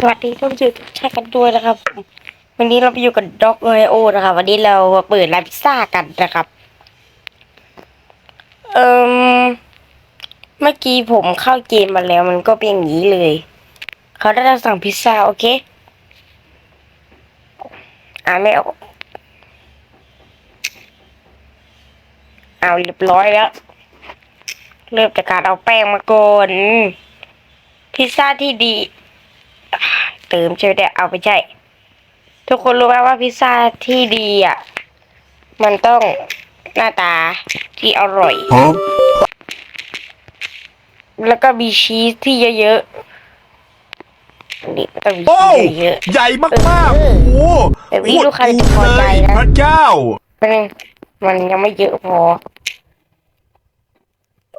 สวัสดีท่านผู้ชมทุกท่านกันด้วยนะครับ วันนี้เราไปอยู่กับด็อกโอโอนะครับ วันนี้เราเปิดร้านพิซซ่ากันนะครับ เอ่มเมื่อกี้ผมเข้าเกมมาแล้วมันก็เป็นอย่างนี้เลย เขาได้สั่งพิซซ่าโอเค อ่านไม่ออกเอาเรียบร้อยแล้ว เริ่มจากการเอาแป้งมาก่อนพิซซ่าที่ดี เติมใช่ไหมเนี่ยเอาไปใช่ทุกคนรู้ไหมว่าพิซซ่าที่ดีอะ มันต้องหน้าตาที่อร่อย Huh? แล้วก็มีชีสที่เยอะๆนี่ต้องมีโอ้ชีสเยอะใหญ่มากๆโอ้โหแบบนี้ลูกค้าจะพอใจนะพระเจ้าๆมันมันยังไม่เยอะพอ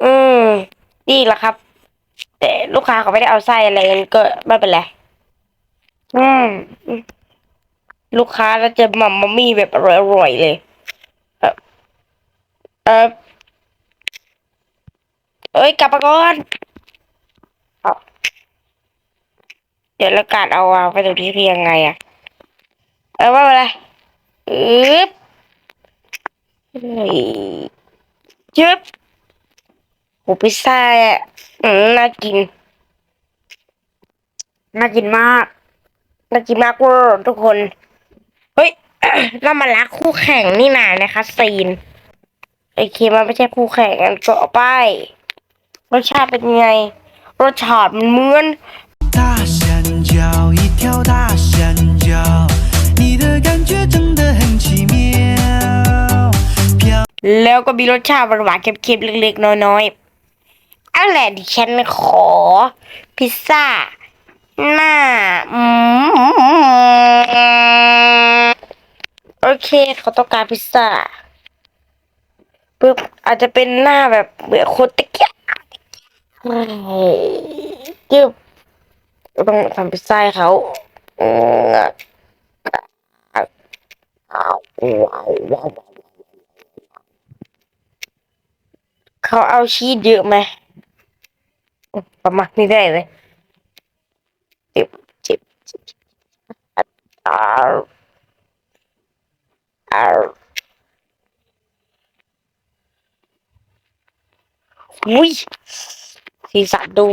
อืมนี่แหละครับ แต่ลูกค้าเขาไม่ได้เอาไส้อะไรงั้นก็ไม่เป็นไร อืมลูกค้าแล้วจะมัมมัมมี่แบบอร่อยๆเลยเออเออเอ้ยกลับมาก่อนเดี๋ยวแล้วการเอาวางไปตรงนี้คือยังไงอะเออว่าอะไรอึ๊บยึบโหพิซซ่าอะน่ากิน น่ากินมาก น่ากินมากเวอร์ทุกคน เฮ้ย เรามารักคู่แข่งนี่นานะคะซีน ไอเคมันไม่ใช่คู่แข่งกันก็เอาไป รสชาติเป็นไง รสชาติมันเหมือน 大香蕉，一条大香蕉，你的感觉真的很奇妙。飘 แล้วก็มีรสชาติหวานๆเค็มๆเล็กๆน้อยๆเอาแหละดิฉันขอ พิซซ่า หน้าอืมโอเคเขาต้องการพิซซ่าปึ๊บอาจจะเป็นหน้าแบบเหมือนโคตรตะเกียบจึ๊บต้องทำพิซซ่าเขาเขาเอาชีสเยอะไหมประมาณนี้ได้เลยจิบจิบจิบ อุ้ยสีสันดู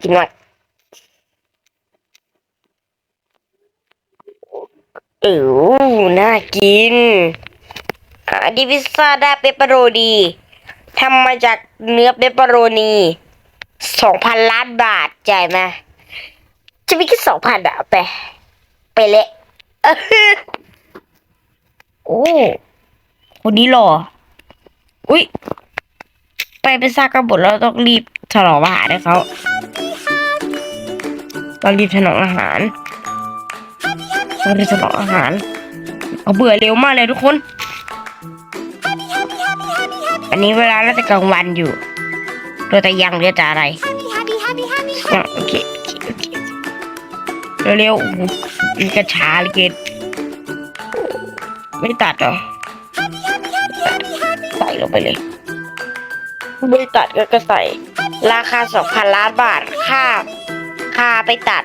กินมากเออน่ากินอดิพิซซ่าได้เปปเปโรนีทำมาจากเนื้อเปปเปโรนีสองพันล้านบาท ใจ่ายมจะมีแค่สองพันอะไป ไปเละอื้อหือโอ้คนนี้หล่ออุ้ยไปพิซซ่ากันหมดแล้วต้องรีบถนอมอาหารให้เขาต้องรีบถนอมอาหารต้องรีบถนอมอาหารเอาเบื่อเร็วมากเลยทุกคน อันนี้เวลาเราจะกลางวันอยู่ เราจะยังเรียกจะอะไรอะโอเคโอเคโอเคเร็วๆโอ้โหมั นกระช้าเลยเกินไม่ตัดหรอใส่ลงไปเลย ไม่ตัดก็ก็ใส่ ราคาสองพันล้านบาท ค่า ค่าไปตัด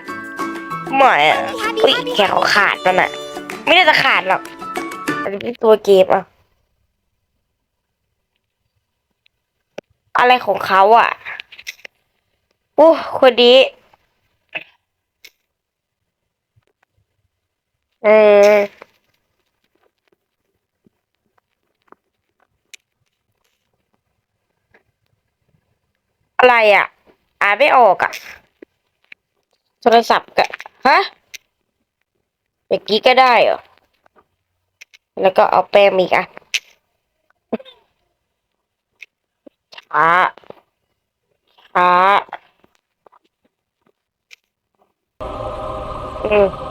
หมอยอะอุ้ยแกเขาขาดมันอะ ไม่ได้จะขาดหรอกอันนี้เป็นตัวเกมอะ อะไรของเขาอะโอ้คนนี้ เอออะไรอะ อ่านไม่ออกอะ โทรศัพท์กะฮะอย่างนี้ก็ได้เหรอ แล้วก็เอาแป้งอีกอะช้าช้าอืม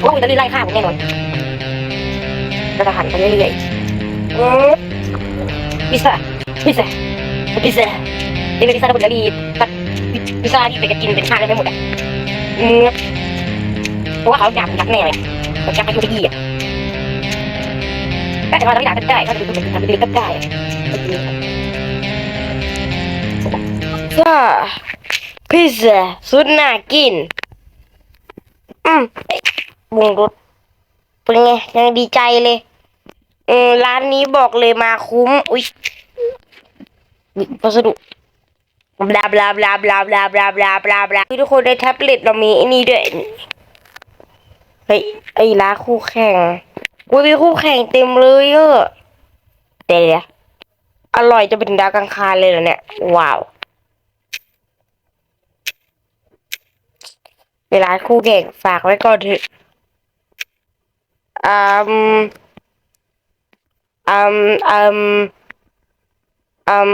โอ้ยจะไล่ฆ่าผมแน่นอนเราจะหันไปเรื่อยๆพิซซ่าพิซซ่าพิซซ่านี่เป็นพิซซ่าระเบิดแล้วดีตัดพิซซ่าที่ไปกินเป็นข้าได้ไม่หมดอะเพราะว่าเขาอยากยักแน่เลยเขาอยากให้ดูดีอะแต่ว่าเราไม่อยากก็ได้ถ้าจะดูเป็นทำเป็นก็ได้ซ่าพิซซ่าสุดน่ากิน บุงรถเป็นไงยังดีใจเลย เออร้านนี้บอกเลยมาคุ้ม อุ๊ยพัสดุบลาบลาบลาบลาบลาบลาบลาบลาบลาทุกคนในแท็บเล็ตเรามีไอ้นี่ด้วยเฮ้ยไอ้ร้านคู่แข่งอุ้ยมีคู่แข่งเต็มเลยเออเดี๋ยวอร่อยจะเป็นดาวกลางคารเลยเหรอเนี่ย ว้าว เวลาคู่แข่งฝากไว้ก่อนเถอะอืมอืมอืมอืม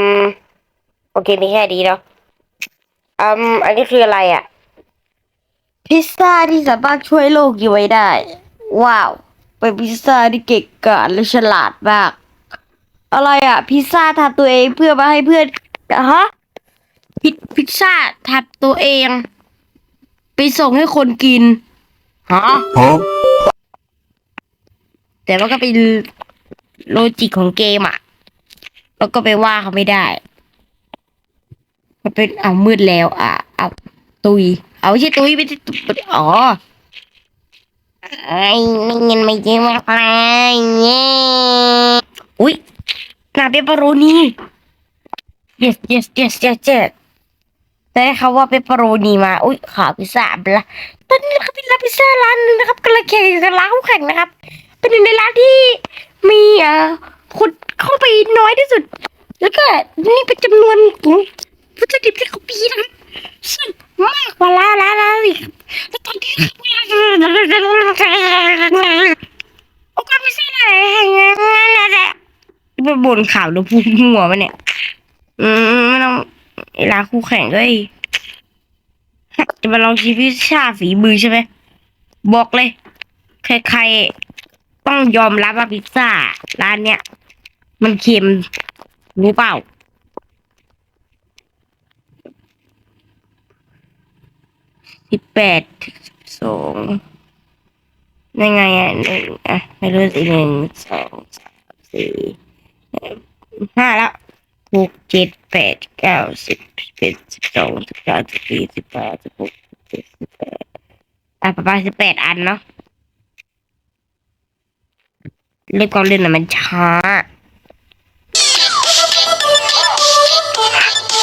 โอเคมีแค่ดีเนาะอืมอันนี้คืออะไรอะ พิซซ่าที่สามารถช่วยโลกอยู่ไว้ได้ ว้าว เป็นพิซซ่าที่เก่งกาจและฉลาดมาก อะไรอะ พิซซ่าทำตัวเองเพื่อมาให้เพื่อนฮะพิพิซซ่าทำตัวเอง ไปส่งให้คนกิน ฮะ Huh? แต่ว่าก็เป็นโลจิกของเกมอะแล้วก็ไปว่าเขาไม่ได้ มันเป็นเอามืดแล้วอะเอาตุย เอาไม่ใช่ตุยไม่ใช่ตุยอ๋อไอ้ไม่เงินไม่เยอะมากเลยเย้อุ้ยหนาเปปเปอโรนี yes yes yes yes yes ได้คำว่าเปปเปอโรนีมา อุ้ยขาพิซซ่าบละตอนนี้นะครับเป็นร้านพิซซ่าร้านหนึงนะครับกำลังแข่งกับร้านคู่แข่งนะครับ เป็นหนึ่งในร้านที่มีเอ่อคนเข้าไปน้อยที่สุด แล้วก็นี่เป็นจำนวนของวัตถุดิบที่เขาปีนะครับซึ่งมากกว่าร้านร้านร้านอีกแล้วตอนที่โอ้ก็ไม่ใช่อะไรนั่นแหละไปบนข่าวหรือพูดหัวมันเนี่ย อืม ลาคู่แข่งด้วยจะมาลองชิพิซ่าฝีมือใช่ไหมบอกเลย ใครๆต้องยอมรับว่าพิซซ่า ร้านเนี้ย มันเค็มรู้เปล่าสิบแปดสองยังไงอะหนึ่งอะไม่รู้สิหนึ่งสองสามสี่ห้าแล้วหกเจ็ด แปดเก้าสิบสิบเอ็ดสิบสองสิบสามสิบสี่สิบห้าสิบหกสิบเจ็ดสิบแปดอะประมาณสิบแปดอันเนาะเล่นกองเล่นน่ะมันช้า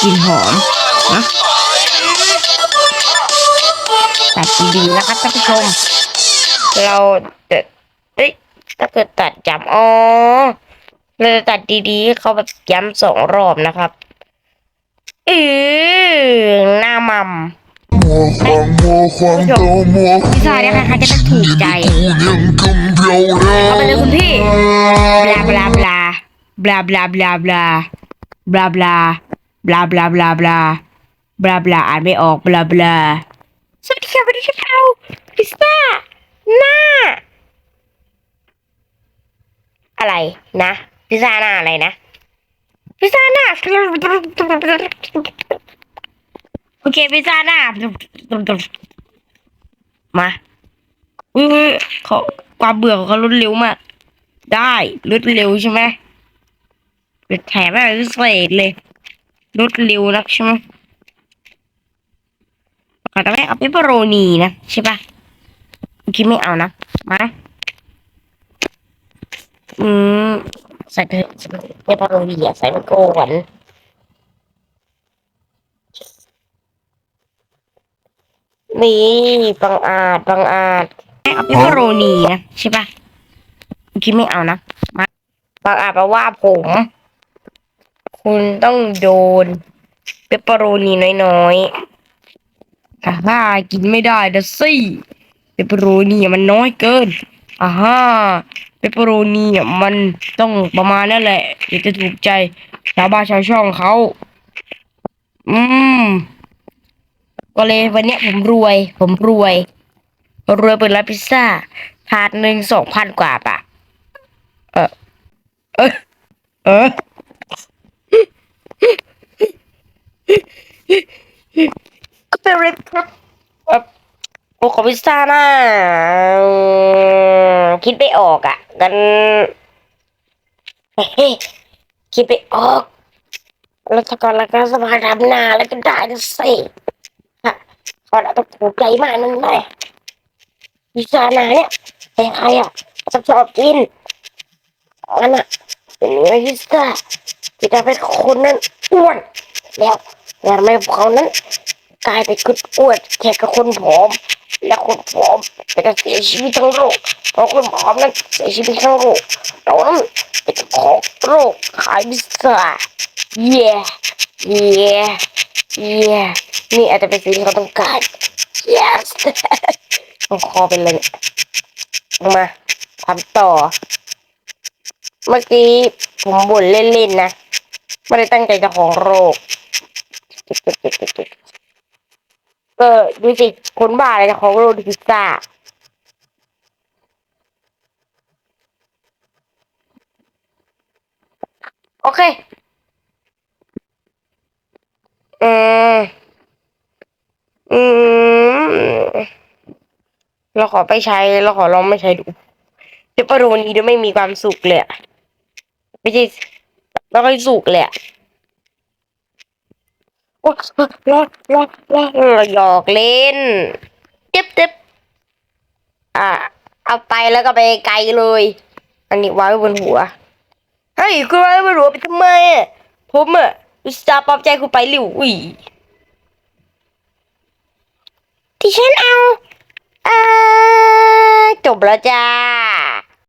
กลินหอมนะตัดดีๆนะครับท่านผู้ชม เราจะเอ้ยถ้าเกิดตัดย้ำอ๋อเราจะตัดดีๆเขาแบบย้ำสองรอบนะครับ เออหน้ามัมมัวความมัวความโตมัวพี่ชายเนี่ยนะคะจะต้องถูกใจยังกำเบลาเอาไปเลยคุณพี่บลาบลาบลาบลาบลาบลาบลาบลาบลาบลาบลาบลาบลาบลาอ่านไม่ออกบลาบลาสวัสดีค่ะวันนี้ฉันเอาพิซซ่าหน้า อะไรนะพิซซ่าหน้าอะไรนะ พิซซ่าหน้าโอเคพิซซ่าหน้ามาอุ้ยเขาความเบื่อของเขาลดเร็วมาก ได้ลดเร็วใช่ไหมแถมอะไรพิเศษเลยลดเร็วนักใช่ไหมขอต้งไม่เอาเปปเปโรนีนะใช่ปะเมื่อกี้ไม่เอานะ มา อืม ใส่ไปเถอะใส่ไปเถอะเปปเปอโรนีอะใส่ไปก่อนนี่บังอาจบังอาจไม่เอาเปปเปอโรนีนะใช่ปะเมื่อกี้ไม่เอานะมาบางอาจมาว่าผม คุณต้องโดนเปปเปอโรนีน้อยๆอ่าฮ่ากินไม่ได้นะสิเปปเปอโรนีอะมันน้อยเกินอ่าฮ่า เปปเปอโรนีอะมันต้องประมาณนั่นแหละเดี๋ยวจะถูกใจชาวบ้านชาวช่องเขา อืม ก็เลยวันนี้ผมรวย ผมรวย รวยเปิดร้านพิซซ่าถาดหนึ่งสองพันกว่าปะเออ เออ เออก็เป็นเรครับ โอ้ขอพิซซ่าหน้าคิดไม่ออกอะกันเฮ้คิดไม่ออกแล้วถ้าก่อนแล้วก็สบายทำนาแล้วก็ได้นะสิฮะขอเราต้องถูกใจมากนั่นแหละพิซซ่าหนาเนี่ยใครๆอะชอบชอบกินอันน่ะเป็นเนื้อพิซซ่าที่ทำให้คนนั้นอ้วนแล้วแล้วทำให้พวกเขานั้น กลายเป็นคนอ้วนแค่กับคนผอม และคนผอมเป็นการเสียชีวิตทั้งโลกเพราะคนผอมนั้นเสียชีวิตทั้งโลกเรานั้นเป็นเจ้าของโรคขายพิซซ่าเย่เย่เย่นี่อาจจะเป็นสิ่งที่เขาต้องการ yes ต้องคอเป็นเลยเนี่ยมาทำต่อ เมื่อกี้ผมบ่นเล่นๆนะ ไม่ได้ตั้งใจจะของโรค เออดูสิคนบ้าอะไรจะของโรดิพิซซ่าโอเค เอืมอืมเราขอไปใช้ เราขอลองไม่ใช้ดูเปปเปอโรนีด้วยไม่มีความสุขเลยไม่ใช่ไม่ค่อยสุกเลย โอ้รอดรอดรอดเราหยอกเล่นเจ็บเจ็บอะ เอาไปแล้วก็ไปไกลเลย อันนี้วางไว้บนหัวเฮ้ยคุณวางไว้บนหัวไปทำไมอะผมอะอุตส่าห์ปลอบใจคุณไปหลิวอุ้ยที่ฉันเอาเอ่าจบแล้วจ้า